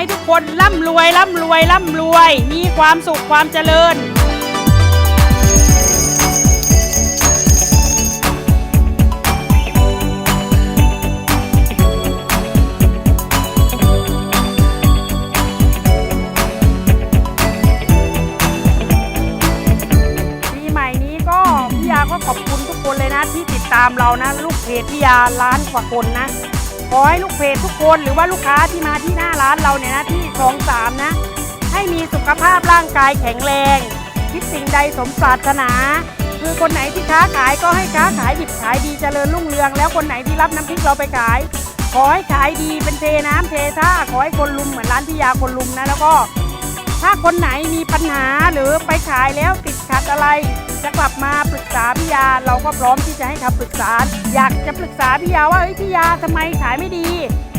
ให้ทุกคนร่ำรวยร่ำรวยร่ำรวย มีความสุขความเจริญปีใหม่นี้ก็พี่ยาก็ขอบคุณทุกคนเลยนะที่ติดตามเรานะ ลูกเพจพี่ยาล้านกว่าคนนะ ขอให้ลูกเพจทุกคนหรือว่าลูกค้าที่มาที่หน้าร้านเราเนี่ยนะที่คลองสามนะ ให้มีสุขภาพร่างกายแข็งแรง คิดสิ่งใดสมปรารถนา คือคนไหนที่ค้าขายก็ให้ค้าขายดิบขายดีเจริญรุ่งเรือง แล้วคนไหนที่รับน้ำพริกเราไปขาย ขอให้ขายดีเป็นเทน้ำเทท่าขอให้คนลุมเหมือนร้านพี่ยาคนลุมนะแล้วก็ ถ้าคนไหนมีปัญหาหรือไปขายแล้วติดขัดอะไร จะกลับมาปรึกษาพี่ยาเราก็พร้อมที่จะให้คำปรึกษา อยากจะปรึกษาพี่ยาว่าเฮ้ยพี่ยาทำไมขายไม่ดี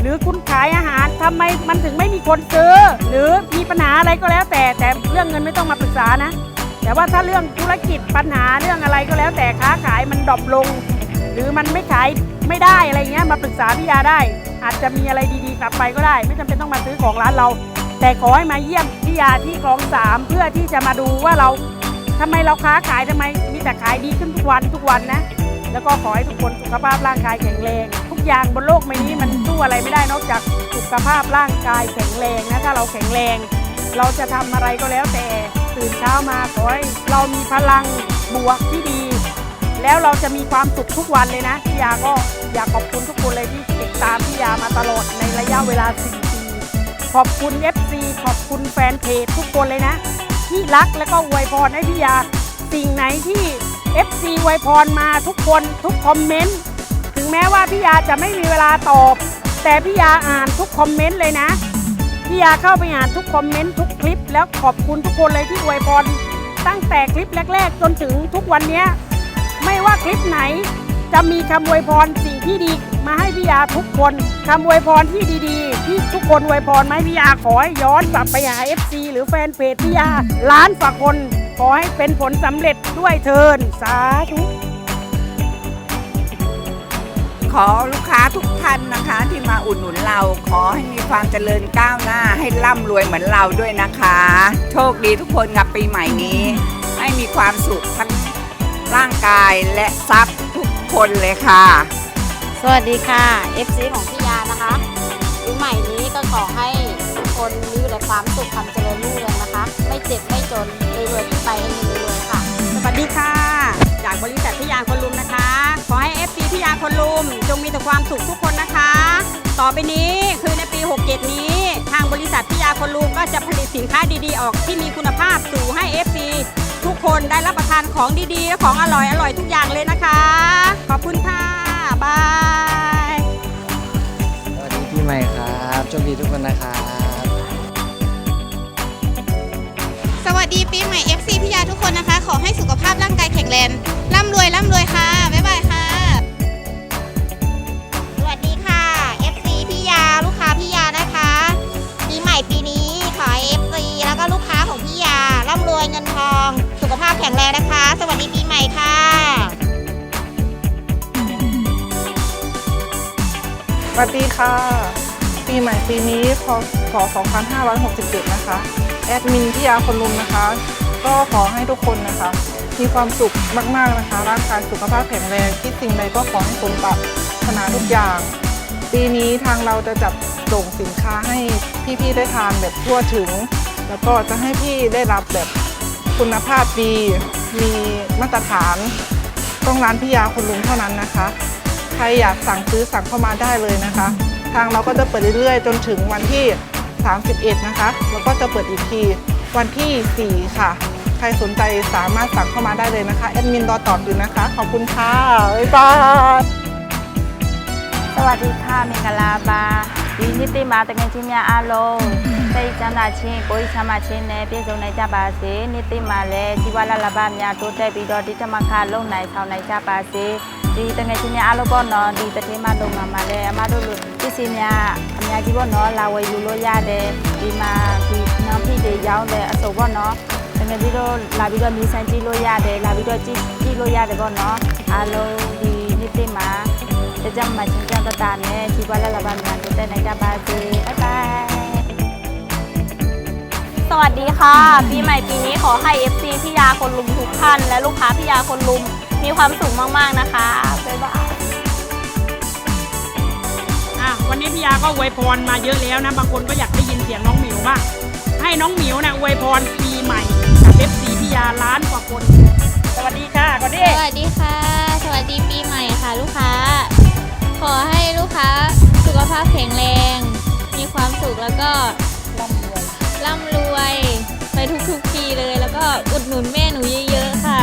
หรือคุณขายอาหารทำไมมันถึงไม่มีคนซื้อ หรือมีปัญหาอะไรก็แล้วแต่แต่เรื่องเงินไม่ต้องมาปรึกษานะ แต่ว่าถ้าเรื่องธุรกิจปัญหาเรื่องอะไรก็แล้วแต่ค้าขายมันดรอปลง หรือมันไม่ขายไม่ได้อะไรเงี้ยมาปรึกษาพี่ยาได้ อาจจะมีอะไรดีๆกลับไปก็ได้ ไม่จำเป็นต้องมาซื้อของร้านเรา แต่ขอให้มาเยี่ยมพี่ยาที่คลองสามเพื่อที่จะมาดูว่าเรา ทำไมเราค้าขายทำไมมีแต่ขายดีขึ้นทุกวันทุกวันนะ แล้วก็ขอให้ทุกคนสุขภาพร่างกายแข็งแรง ทุกอย่างบนโลกใบนี้มันสู้อะไรไม่ได้นอกจากสุขภาพร่างกายแข็งแรงนะถ้าเราแข็งแรง เราจะทำอะไรก็แล้วแต่ตื่นเช้ามาขอให้เรามีพลังบวกที่ดี แล้วเราจะมีความสุขทุกวันเลยนะพี่ยาก็อยากขอบคุณทุกคนเลยที่ติดตามพี่ยามาตลอดในระยะเวลา4ปีขอบคุณ FC ขอบคุณแฟนเพจทุกคนเลยนะ ที่รักและก็อวยพรให้พี่ยา สิ่งไหนที่ FC อวยพรมาทุกคนทุกคอมเมนต์ถึงแม้ว่าพี่ยาจะไม่มีเวลาตอบ แต่พี่ยาอ่านทุกคอมเมนต์เลยนะพี่ยาเข้าไปอ่านทุกคอมเมนต์ทุกคลิป แล้วขอบคุณทุกคนเลยที่อวยพรตั้งแต่คลิปแรก ๆ จนถึงทุกวันนี้ไม่ว่าคลิปไหนจะมีคำอวยพรสิ่งที่ดีมาให้พี่ยาทุกคน คำอวยพรที่ดีๆ ที่ทุกคนอวยพรมาให้พี่ยาขอให้ย้อนกลับไปหา FC หรือแฟนเพจพี่ยาล้านฝากคน ขอให้เป็นผลสำเร็จด้วยเทินสาธุ ขอลูกค้าทุกท่านนะคะที่มาอุดหนุนเรา ขอให้มีความเจริญก้าวหน้า ให้ร่ำรวยเหมือนเราด้วยนะคะ โชคดีทุกคนกับปีใหม่นี้ ให้มีความสุขทั้งร่างกายและทรัพย์ทุกคนเลยค่ะ สวัสดีค่ะ FC ของพี่ยานะคะปีใหม่นี้ก็ขอให้ทุกคนมีแต่ความสุขความเจริญรุ่งเรืองนะคะ ไม่เจ็บไม่จนรวยๆขึ้นไปให้มีรวยๆค่ะ สวัสดีค่ะ จากบริษัทพิยาคนลุมนะคะ ขอให้ FC พิยาคนลุมจงมีแต่ความสุขทุกคนนะคะ ต่อไปนี้คือในปี 67 นี้ ทางบริษัทพิยาคนลุมก็จะผลิตสินค้าดีๆ ออกที่มีคุณภาพสู่ให้ FC ทุกคนได้รับประทานของดีๆและของอร่อยอร่อยทุกอย่างเลยนะคะ ขอบคุณค่ะ โชคดีทุกคนนะครับ สวัสดีปีใหม่ FC พี่ยาทุกคนนะคะ ขอให้สุขภาพร่างกายแข็งแรงร่ำรวยร่ำรวยค่ะ บ๊ายบายค่ะ สวัสดีค่ะ FC พี่ยาลูกค้าพี่ยานะคะปีใหม่ปีนี้ขอให้ FC แล้วก็ลูกค้าของพี่ยาร่ำรวยเงินทอง สุขภาพแข็งแรงนะคะ สวัสดีปีใหม่ค่ะสวัสดีค่ะ ปีใหม่ปีนี้พศ2567 นะคะ แอดมินพี่ยาคนลุมนะคะ ก็ขอให้ทุกคนนะคะ มีความสุขมาก ๆ นะคะ ร่างกายสุขภาพแข็งแรงคิดสิ่งใดก็ขอให้สมปรารถนาทุกอย่าง ปีนี้ทางเราจะจัดส่งสินค้าให้พี่ๆได้ทานแบบทั่วถึง แล้วก็จะให้พี่ได้รับแบบคุณภาพดี มีมาตรฐานต้องร้านพี่ยาคนลุงเท่านั้นนะคะ ใครอยากสั่งซื้อสั่งเข้ามาได้เลยนะคะ ทางเราก็จะเปิดเรื่อยๆ จนถึงวันที่ 31 นะคะ แล้วก็จะเปิดอีกทีวันที่ 4 ค่ะ ใครสนใจสามารถสั่งเข้ามาได้เลยนะคะแอดมินรอตอบอยู่นะคะ ขอบคุณค่ะ บ๊ายบาย สวัสดีค่ะเมกลาบา ဒီနေ့တိမှာတကယ်ချင်းများအားလုံးစိတ်ချမ်းသာခြင်းကိုယ်ချမ်းသာခြင်းနဲ့ပြည့်စုံနိုင်ကြပါစေနေ့တိမှာလည်းជីဝလာလဘများတိုးတက်ပြီးတော့ဒီတမခလုံနိုင်ဆောင်နိုင်ကြပါစေဒီတကယ်ချင်းများအားလုံးပေါ့နော်ဒီတတိမလုံမှာမှာလည်းအမတို့လိုပစ္စည်းများအများကြီးပေါ့နော်လာဝယ်ယူလို့ရတယ်ဒီမှာဒီနောက်ဖြစ်တွေရောင်းတဲ့အစုံပေါ့နော်တကယ်ပြီးတော့လာပြီးတော့မြေဆိုင်ကြည့်လို့ရတယ်လာပြီးတော့ကြည့်ကြည့်လို့ရတယ်ပေါ့နော်အားလုံးဒီနေ့တိမှာ จะจำมาชิงจังตาเนี่ยชีวาละละบานงานจะได้ในกาบาซีบ๊ายบายสวัสดีค่ะ ปีใหม่ปีนี้ขอให้ FC พี่ยาคนลุมทุกท่าน และลูกค้าพี่ยาคนลุมมีความสุขมาก ๆ นะคะบ๊ายบายอะวันนี้พี่ยาก็อวยพรมาเยอะแล้วนะ บางคนก็อยากได้ยินเสียงน้องหมิวบ้างให้น้องหมิวนะอวยพรปีใหม่กับเอฟซีพี่ยาล้านกว่าคน สวัสดีค่ะก่อนดิสวัสดีค่ะ สวัสดีปีใหม่ค่ะ ลูกค้า พแข็งแรง มีความสุขแล้วก็ร่ำรวย ไปทุกๆปีเลย แล้วก็อุดหนุนแม่หนูเยอะๆค่ะ